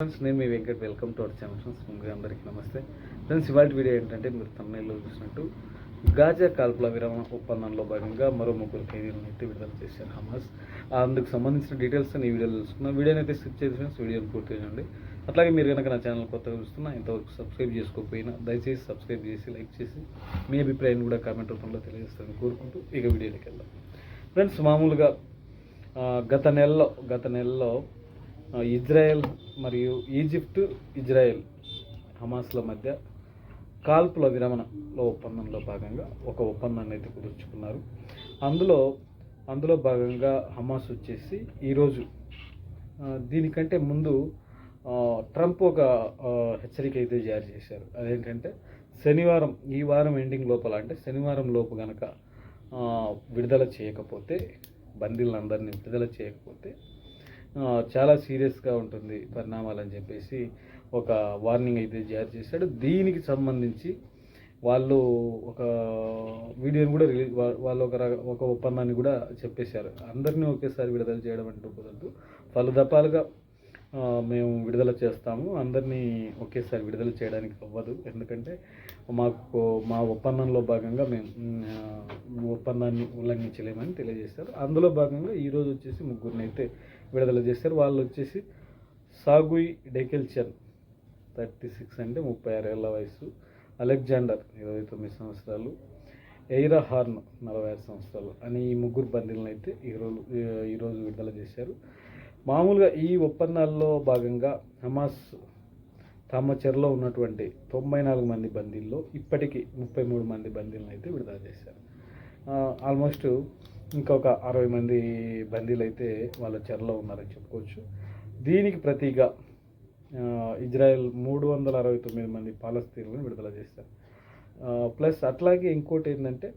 Friends నేను మీ Venkat. Welcome to our channel friends ముందుగా అందరికీ నమస్తే. ఫ్రెండ్స్ ఇవాళ వీడియో ఏంటంటే మీరు తమిళలో చూసినట్టు గాజా కాల్పుల విరమణ ఒప్పందంలో భాగంగా మరో ముగ్గురు ఖైదీలను అయితే విడుదల చేశారు హమాస్ అందుకు సంబంధించిన డీటెయిల్స్ ఈ వీడియోలో తెలుసుకున్నాం వీడియోని అయితే స్కిప్ చేసి ఫ్రెండ్స్ వీడియోని పూర్తి చేయండి అట్లాగే మీరు కనుక నా ఛానల్ కొత్తగా చూస్తున్నా ఇంతవరకు సబ్స్క్రైబ్ చేసుకోకపోయినా దయచేసి సబ్స్క్రైబ్ చేసి లైక్ చేసి మీ అభిప్రాయాన్ని కూడా కామెంట్ రూపంలో తెలియజేస్తారని కోరుకుంటూ ఇక వీడియోకి వెళ్దాం. ఫ్రెండ్స్ మామూలుగా గత నెలలో గత నెలలో ఇజ్రాయెల్ మరియు ఈజిప్ట్ ఇజ్రాయెల్ హమాస్ల మధ్య కాల్పుల విరమణలో ఒప్పందంలో భాగంగా ఒక ఒప్పందాన్ని అయితే కుదుర్చుకున్నారు. అందులో అందులో భాగంగా హమాస్ వచ్చేసి ఈరోజు దీనికంటే ముందు ట్రంప్ ఒక హెచ్చరిక అయితే జారీ చేశారు. అదేంటంటే శనివారం ఈ వారం ఎండింగ్ లోపల అంటే శనివారం లోపు గనక విడుదల చేయకపోతే బందీలందరినీ విడుదల చేయకపోతే చాలా సీరియస్గా ఉంటుంది పరిణామాలు అని చెప్పేసి ఒక వార్నింగ్ అయితే జారీ చేశాడు. దీనికి సంబంధించి వాళ్ళు ఒక వీడియోని కూడా రిలీజ్ వాళ్ళు ఒక రక- ఒక ఒప్పందాన్ని కూడా చెప్పేశారు. అందరినీ ఒకేసారి విడుదల చేయడం అంటూ కుదరదు. పలు దఫాలుగా మేము విడుదల చేస్తాము. అందరినీ ఒకేసారి విడుదల చేయడానికి అవ్వదు. ఎందుకంటే మాకు మా ఒప్పందంలో భాగంగా మేము ఒప్పందాన్ని ఉల్లంఘించలేమని తెలియజేశారు. అందులో భాగంగా ఈరోజు వచ్చేసి ముగ్గురిని అయితే విడుదల చేశారు. వాళ్ళు వచ్చేసి సాగుయ్ డెకెల్చన్ థర్టీ సిక్స్ అంటే ముప్పై ఆరు ఏళ్ళ వయసు అలెగ్జాండర్ ఇరవై తొమ్మిది సంవత్సరాలు ఎయిరా హార్న్ నలభై ఆరు సంవత్సరాలు అని ఈ ముగ్గురు బందీలను అయితే ఈరోజు ఈరోజు విడుదల చేశారు. మామూలుగా ఈ ఒప్పందాల్లో భాగంగా హమాస్ తమ చెరలో ఉన్నటువంటి తొంభై నాలుగు మంది బందీల్లో ఇప్పటికీ ముప్పై మూడు మంది బందీలను అయితే విడుదల చేశారు. ఆల్మోస్ట్ ఇంకొక అరవై మంది బందీలు అయితే వాళ్ళ చెరలో ఉన్నారని చెప్పుకోవచ్చు. దీనికి ప్రతిగా ఇజ్రాయెల్ మూడు వందల అరవై తొమ్మిది మంది పాలస్తీన్లను విడుదల చేశారు. ప్లస్ అట్లాగే ఇంకోటి ఏంటంటే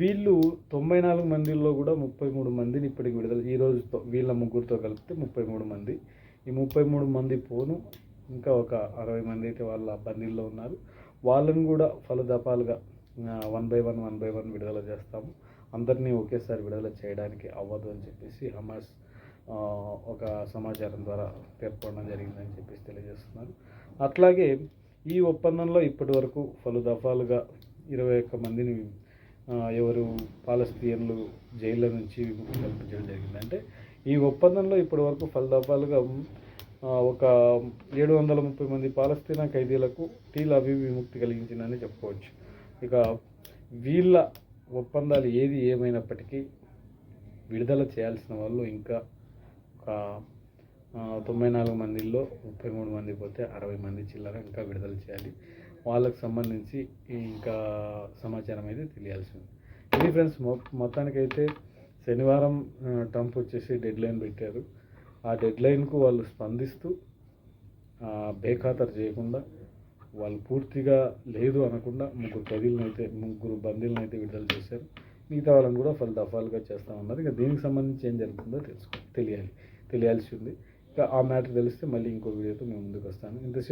వీళ్ళు తొంభై నాలుగు మందిలో కూడా ముప్పై మూడు మందిని ఇప్పటికి విడుదల ఈ రోజుతో వీళ్ళ ముగ్గురితో కలిపితే ముప్పై మూడు మంది. ఈ ముప్పై మూడు మంది పోను ఇంకా ఒక అరవై మంది అయితే వాళ్ళ బందీల్లో ఉన్నారు. వాళ్ళని కూడా ఫలదపాలుగా one by one one by one విడుదల చేస్తాము. అందరినీ ఒకేసారి విడుదల చేయడానికి అవ్వదు అని చెప్పేసి హమాస్ ఒక సమాచారం ద్వారా పేర్కొనడం జరిగిందని చెప్పేసి తెలియజేస్తున్నారు. అట్లాగే ఈ ఒప్పందంలో ఇప్పటి వరకు పలు దఫాలుగా ఇరవై ఒక్క మందిని ఎవరు పాలస్తీన్లు జైళ్ళ నుంచి విముక్తి కల్పించడం జరిగింది. అంటే ఈ ఒప్పందంలో ఇప్పటి వరకు పలు దఫాలుగా ఒక ఏడు వందల ముప్పై మంది పాలస్తీనా ఖైదీలకు టీల్ అవి విముక్తి కలిగించిందని చెప్పుకోవచ్చు. ఇక వీళ్ళ ఒప్పందాలు ఏది ఏమైనప్పటికీ విడుదల చేయాల్సిన వాళ్ళు ఇంకా ఒక తొంభై నాలుగు మందిలో ముప్పై మూడు మంది పోతే అరవై మంది చిల్లర ఇంకా విడుదల చేయాలి. వాళ్ళకు సంబంధించి ఇంకా సమాచారం అయితే తెలియాల్సి ఉంది. ఇది ఫ్రెండ్స్ మొ మొత్తానికైతే శనివారం ట్రంప్ వచ్చేసి డెడ్ లైన్ పెట్టారు. ఆ డెడ్లైన్కు వాళ్ళు స్పందిస్తూ బేఖాతరు చేయకుండా వాళ్ళు పూర్తిగా లేదు అనకుండా ముగ్గురు ఖైదీలను అయితే ముగ్గురు బందీలను అయితే విడుదల చేశారు. మిగతా వాళ్ళని కూడా ఫల్ దఫాలుగా చేస్తామన్నారు ఇక దీనికి సంబంధించి ఏం జరుగుతుందో తెలుసుకో తెలియాలి తెలియాల్సి ఉంది. ఇక ఆ మ్యాటర్ తెలిస్తే మళ్ళీ ఇంకో వీడియోతో మేము ముందుకు వస్తాను. ఇంతసేపు